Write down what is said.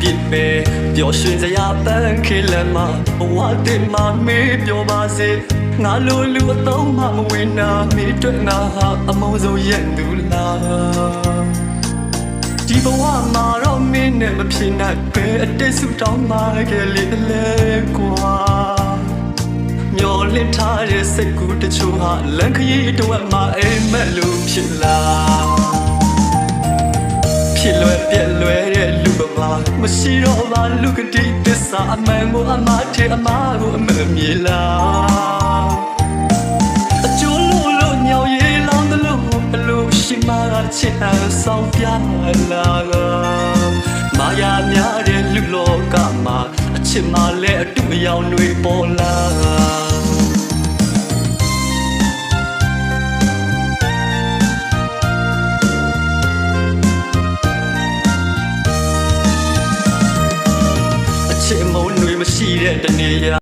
ပြစ်ပဲပျော်ရွှင်စရာပန်းခေလမ်းမှာဘဝတင်မှာမေးပြောပါစေငါလိုလူအသုံးမှမဝင်နာမိတွေ့ငါဟာအမုန်းဆုံးရဲ့သူလားဒီဘဝမှာတော့မင်းနဲ့မဖြစ်နိုင်ပဲအတိတ်ဆူတောင်းမှခဲ့လေလေကွာမျောလင့်ထားတဲ့စိတ်ကူးတချို့ဟာလန်ခရီးတော့မှအိမ်မက်လို့ဖြစ်လာဖြစ်လွယ်ပြက်လွယ်တဲ့လူဘဝ မရှိတော့မှလူကတိသစ္စာအမှန်ကိုအမှားထဲအမှားကိုအမှန်မြေလားအကျိုးလို့လို့ညောင်ရည်လောင်းတယ်လို့ဘလို့ရှိမှချစ်အပ်ဆောင်ပြလာကမာယာများတဲ့လူလောကမှာအချစ်မှလည်းအတူအယောင်တွေပေါ်လာ ချစ်မုန်းတွေမရှိတဲ့တနေ့